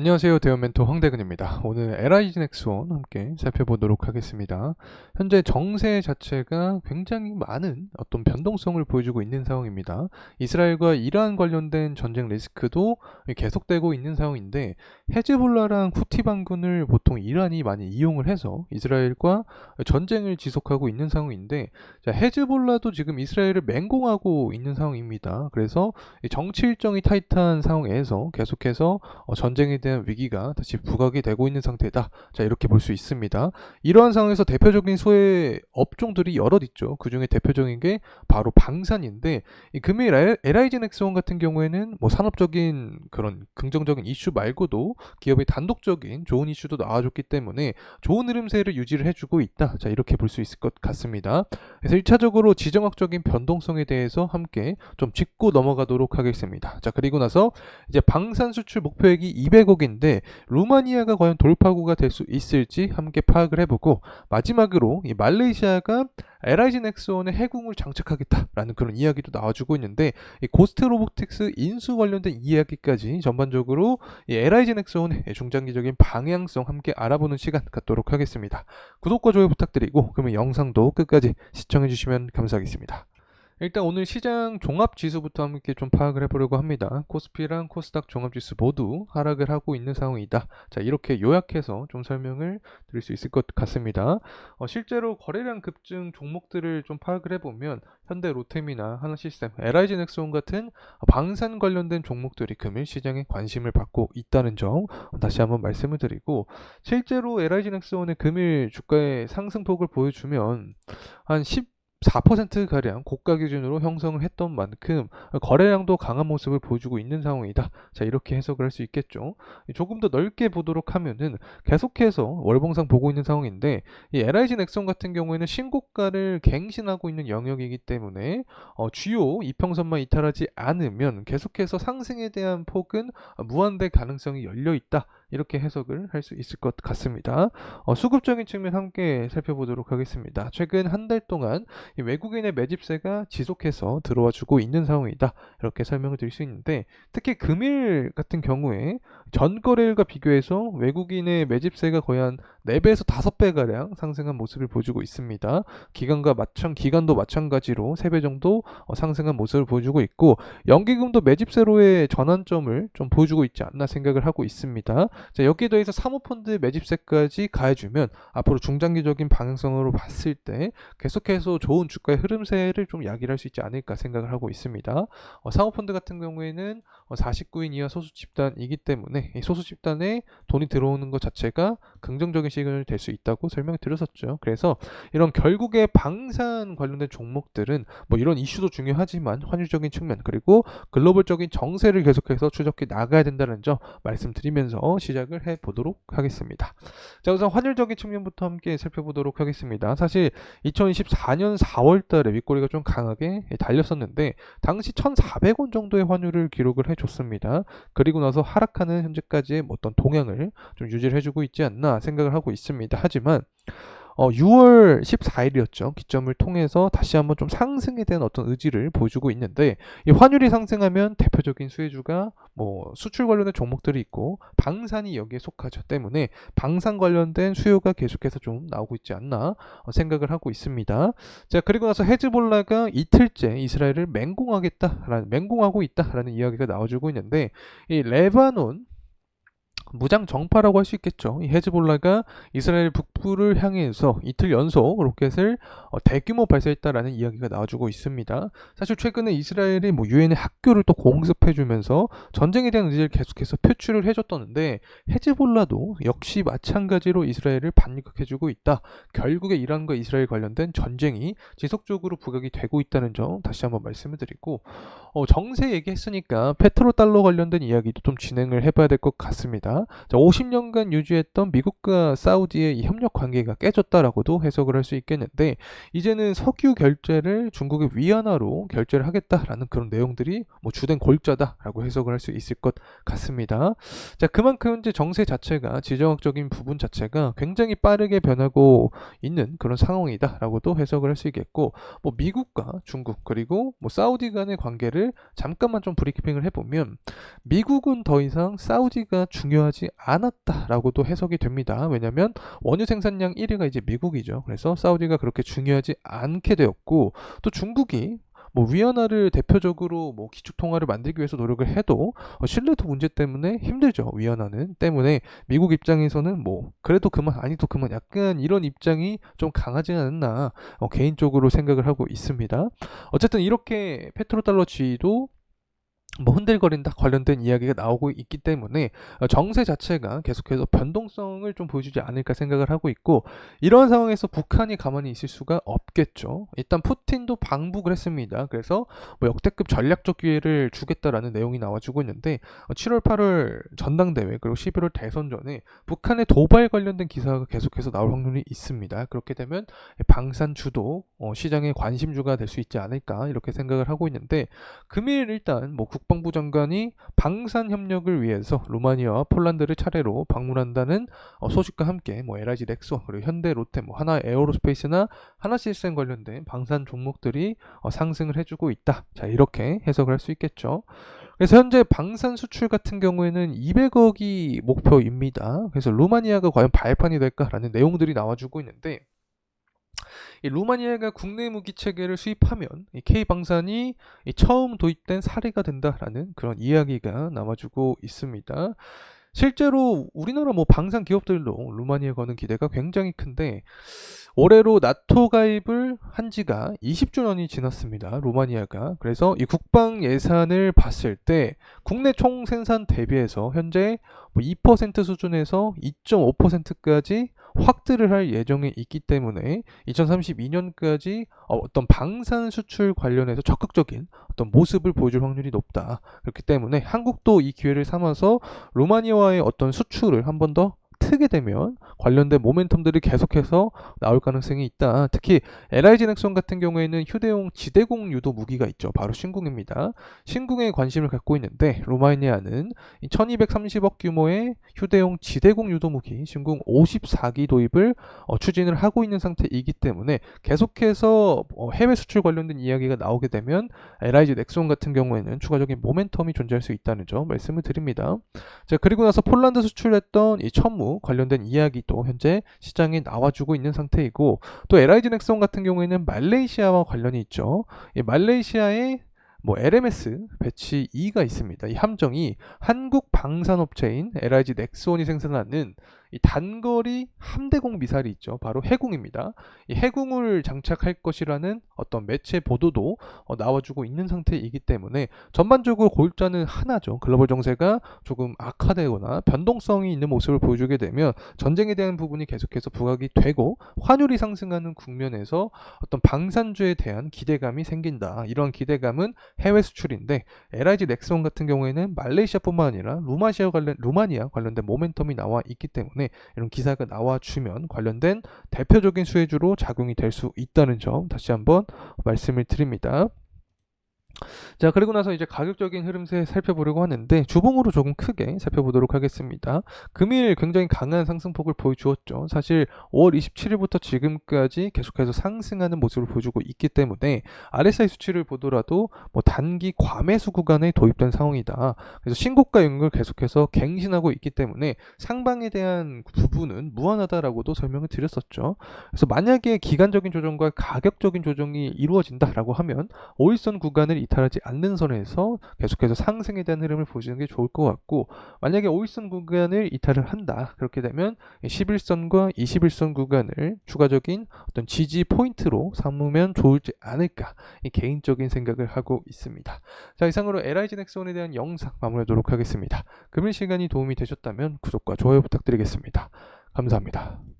안녕하세요. 대어 멘토 황대근입니다. 오늘 LIG 넥스원 함께 살펴보도록 하겠습니다. 현재 정세 자체가 굉장히 많은 어떤 변동성을 보여주고 있는 상황입니다. 이스라엘과 이란 관련된 전쟁 리스크도 계속되고 있는 상황인데 헤즈볼라랑 후티 반군을 보통 이란이 많이 이용을 해서 이스라엘과 전쟁을 지속하고 있는 상황인데 자, 헤즈볼라도 지금 이스라엘을 맹공하고 있는 상황입니다. 그래서 이 정치 일정이 타이트한 상황에서 계속해서 어, 전쟁에 대한 위기가 다시 부각이 되고 있는 상태다. 자, 이렇게 볼 수 있습니다. 이러한 상황에서 대표적인 소외 업종들이 여럿 있죠. 그 중에 대표적인 게 바로 방산인데, 이 금일 LIG 넥스원 같은 경우에는 뭐 산업적인 그런 긍정적인 이슈 말고도 기업의 단독적인 좋은 이슈도 나와줬기 때문에 좋은 흐름세를 유지를 해주고 있다. 자, 이렇게 볼 수 있을 것 같습니다. 그래서 1차적으로 지정학적인 변동성에 대해서 함께 좀 짚고 넘어가도록 하겠습니다. 자, 그리고 나서 이제 방산 수출 목표액이 200 억인데 루마니아가 과연 돌파구가 될 수 있을지 함께 파악을 해보고 마지막으로 이 말레이시아가 LIG 넥스원에 해궁을 장착하겠다라는 그런 이야기도 나와주고 있는데 이 고스트 로보틱스 인수 관련된 이야기까지 전반적으로 이 LIG 넥스원의 중장기적인 방향성 함께 알아보는 시간 갖도록 하겠습니다. 구독과 좋아요 부탁드리고 그러면 영상도 끝까지 시청해주시면 감사하겠습니다. 일단 오늘 시장 종합 지수부터 함께 좀 파악을 해보려고 합니다. 코스피랑 코스닥 종합 지수 모두 하락을 하고 있는 상황이다. 자, 이렇게 요약해서 좀 설명을 드릴 수 있을 것 같습니다. 어, 실제로 거래량 급증 종목들을 좀 파악을 해보면 현대 로템이나 하나시스템, LIG 넥스온 같은 방산 관련된 종목들이 금일 시장에 관심을 받고 있다는 점 다시 한번 말씀을 드리고 실제로 LIG 넥스온의 금일 주가의 상승폭을 보여주면 한 10, 4%가량 고가 기준으로 형성을 했던 만큼 거래량도 강한 모습을 보여주고 있는 상황이다. 자, 이렇게 해석을 할 수 있겠죠. 조금 더 넓게 보도록 하면은 계속해서 월봉상 보고 있는 상황인데 이 LIG 넥슨 같은 경우에는 신고가를 갱신하고 있는 영역이기 때문에 어, 주요 이평선만 이탈하지 않으면 계속해서 상승에 대한 폭은 무한대 가능성이 열려 있다. 이렇게 해석을 할 수 있을 것 같습니다. 어, 수급적인 측면 함께 살펴보도록 하겠습니다. 최근 한 달 동안 외국인의 매집세가 지속해서 들어와 주고 있는 상황이다. 이렇게 설명을 드릴 수 있는데 특히 금일 같은 경우에 전 거래일과 비교해서 외국인의 매집세가 거의 한 4배에서 5배 가량 상승한 모습을 보여주고 있습니다. 기간과 마찬 기간도 마찬가지로 3배 정도 어, 상승한 모습을 보여주고 있고 연기금도 매집세로의 전환점을 좀 보여주고 있지 않나 생각을 하고 있습니다. 자, 여기에 더해서 사모펀드 매집세까지 가해주면 앞으로 중장기적인 방향성으로 봤을 때 계속해서 좋은 주가의 흐름세를 좀 야기할 수 있지 않을까 생각을 하고 있습니다. 어, 사모펀드 같은 경우에는 어, 49인 이하 소수 집단이기 때문에 이 소수 집단에 돈이 들어오는 것 자체가 긍정적인 시그널이 될 수 있다고 설명을 드렸었죠. 그래서 이런 결국에 방산 관련된 종목들은 뭐 이런 이슈도 중요하지만 환율적인 측면 그리고 글로벌적인 정세를 계속해서 추적해 나가야 된다는 점 말씀드리면서 시작을 해 보도록 하겠습니다. 자, 우선 환율적인 측면부터 함께 살펴보도록 하겠습니다. 사실 2024년 4월 달에 윗꼬리가 좀 강하게 달렸었는데 당시 1,400원 정도의 환율을 기록을 해 줬습니다. 그리고 나서 하락하는 현재까지의 뭐 어떤 동향을 좀 유지를 해주고 있지 않나 생각을 하고 있습니다. 하지만 어, 6월 14일이었죠. 기점을 통해서 다시 한번 좀 상승에 대한 어떤 의지를 보여주고 있는데 이 환율이 상승하면 대표적인 수혜주가 뭐 수출 관련된 종목들이 있고 방산이 여기에 속하죠. 때문에 방산 관련된 수요가 계속해서 좀 나오고 있지 않나 어, 생각을 하고 있습니다. 자 그리고 나서 헤즈볼라가 이틀째 이스라엘을 맹공하겠다라는 맹공하고 있다라는 이야기가 나와주고 있는데 이 레바논 무장 정파라고 할 수 있겠죠. 이 헤즈볼라가 이스라엘 북부를 향해서 이틀 연속 로켓을 어, 대규모 발사했다라는 이야기가 나와주고 있습니다. 사실 최근에 이스라엘이 뭐 유엔의 학교를 또 공습해주면서 전쟁에 대한 의지를 계속해서 표출을 해줬던데 헤즈볼라도 역시 마찬가지로 이스라엘을 반격해주고 있다. 결국에 이란과 이스라엘 관련된 전쟁이 지속적으로 부각이 되고 있다는 점 다시 한번 말씀을 드리고 어, 정세 얘기했으니까 페트로 달러 관련된 이야기도 좀 진행을 해봐야 될 것 같습니다. 자, 50년간 유지했던 미국과 사우디의 이 협력 관계가 깨졌다라고도 해석을 할 수 있겠는데 이제는 석유 결제를 중국의 위안화로 결제를 하겠다라는 그런 내용들이 뭐 주된 골자다라고 해석을 할 수 있을 것 같습니다. 자, 그만큼 이제 정세 자체가 지정학적인 부분 자체가 굉장히 빠르게 변하고 있는 그런 상황이다라고도 해석을 할 수 있겠고 뭐 미국과 중국 그리고 뭐 사우디 간의 관계를 잠깐만 좀 브리핑을 해보면 미국은 더 이상 사우디가 중요 하지 않았다라고도 해석이 됩니다. 왜냐하면 원유 생산량 1위가 이제 미국이죠. 그래서 사우디가 그렇게 중요하지 않게 되었고 또 중국이 뭐 위안화를 대표적으로 뭐 기축 통화를 만들기 위해서 노력을 해도 어, 신뢰도 문제 때문에 힘들죠. 위안화는 때문에 미국 입장에서는 뭐 그래도 그만 아니도 그만 약간 이런 입장이 좀 강하지 않나 어, 개인적으로 생각을 하고 있습니다. 어쨌든 이렇게 페트로달러 지위도 뭐 흔들거린다 관련된 이야기가 나오고 있기 때문에 어, 정세 자체가 계속해서 변동성을 좀 보여주지 않을까 생각을 하고 있고 이런 상황에서 북한이 가만히 있을 수가 없겠죠. 일단 푸틴도 방북을 했습니다. 그래서 뭐 역대급 전략적 기회를 주겠다라는 내용이 나와주고 있는데 7월 어, 8월 전당대회 그리고 11월 대선 전에 북한의 도발 관련된 기사가 계속해서 나올 확률이 있습니다. 그렇게 되면 방산 주도 어, 시장의 관심주가 될 수 있지 않을까 이렇게 생각을 하고 있는데 금일 일단 뭐 국 방부 장관이 방산 협력을 위해서 루마니아와 폴란드를 차례로 방문한다는 어, 소식과 함께 뭐 LIG 넥소 그리고 현대 롯데 뭐 하나 에어로스페이스나 하나 시스템 관련된 방산 종목들이 어, 상승을 해주고 있다. 자 이렇게 해석을 할 수 있겠죠. 그래서 현재 방산 수출 같은 경우에는 200억이 목표입니다. 그래서 루마니아가 과연 발판이 될까라는 내용들이 나와주고 있는데 이 루마니아가 국내 무기 체계를 수입하면 이 K 방산이 이 처음 도입된 사례가 된다라는 그런 이야기가 나와주고 있습니다. 실제로 우리나라 뭐 방산 기업들도 루마니아 거는 기대가 굉장히 큰데 올해로 나토 가입을 한 지가 20주년이 지났습니다. 루마니아가. 그래서 이 국방 예산을 봤을 때 국내 총 생산 대비해서 현재 뭐2% 수준에서 2.5%까지 확대를 할 예정에 있기 때문에 2032년까지 어, 어떤 방산 수출 관련해서 적극적인 어떤 모습을 보여줄 확률이 높다. 그렇기 때문에 한국도 이 기회를 삼아서 루마니아와의 어떤 수출을 한 번 더 트게 되면 관련된 모멘텀들이 계속해서 나올 가능성이 있다. 특히 넥슨 같은 경우에는 휴대용 지대공 유도 무기가 있죠. 바로 신궁입니다. 신궁에 관심을 갖고 있는데 루마니아는 1230억 규모의 휴대용 지대공 유도 무기 신궁 54기 도입을 어, 추진을 하고 있는 상태이기 때문에 계속해서 어, 해외 수출 관련된 이야기가 나오게 되면 LIG 넥슨 같은 경우에는 추가적인 모멘텀이 존재할 수 있다는 점 말씀을 드립니다. 자, 그리고 나서 폴란드 수출했던 이 천무 관련된 이야기 또 현재 시장에 나와주고 있는 상태이고 또 LIG 넥슨 같은 경우에는 말레이시아와 관련이 있죠. 이 말레이시아의 뭐 LMS 배치 2가 있습니다. 이 함정이 한국 방산업체인 LIG 넥스온이 생산하는 이 단거리 함대공 미사일이 있죠. 바로 해궁입니다. 이 해궁을 장착할 것이라는 어떤 매체 보도도 어, 나와주고 있는 상태이기 때문에 전반적으로 골자는 하나죠. 글로벌 정세가 조금 악화되거나 변동성이 있는 모습을 보여주게 되면 전쟁에 대한 부분이 계속해서 부각이 되고 환율이 상승하는 국면에서 어떤 방산주에 대한 기대감이 생긴다. 이런 기대감은 해외 수출인데 LIG 넥스온 같은 경우에는 말레이시아뿐만 아니라 루마시아 관련 루마니아 관련된 모멘텀이 나와 있기 때문에 때문에 이런 기사가 나와주면 관련된 대표적인 수혜주로 작용이 될 수 있다는 점 다시 한번 말씀을 드립니다. 자, 그리고 나서 이제 가격적인 흐름세 살펴보려고 하는데 주봉으로 조금 크게 살펴보도록 하겠습니다. 금일 굉장히 강한 상승폭을 보여주었죠. 사실 5월 27일부터 지금까지 계속해서 상승하는 모습을 보여주고 있기 때문에 RSI 수치를 보더라도 뭐 단기 과매수 구간에 도입된 상황이다. 그래서 신고가 연결 계속해서 갱신하고 있기 때문에 상방에 대한 부분은 무한하다라고도 설명을 드렸었죠. 그래서 만약에 기간적인 조정과 가격적인 조정이 이루어진다라고 하면 5일선 구간을 이탈하지 않는 선에서 계속해서 상승에 대한 흐름을 보시는 게 좋을 것 같고 만약에 5일선 구간을 이탈을 한다 그렇게 되면 11선과 21선 구간을 추가적인 어떤 지지 포인트로 삼으면 좋을지 않을까 개인적인 생각을 하고 있습니다. 자 이상으로 LIG 넥슨에 대한 영상 마무리하도록 하겠습니다. 금일 시간이 도움이 되셨다면 구독과 좋아요 부탁드리겠습니다. 감사합니다.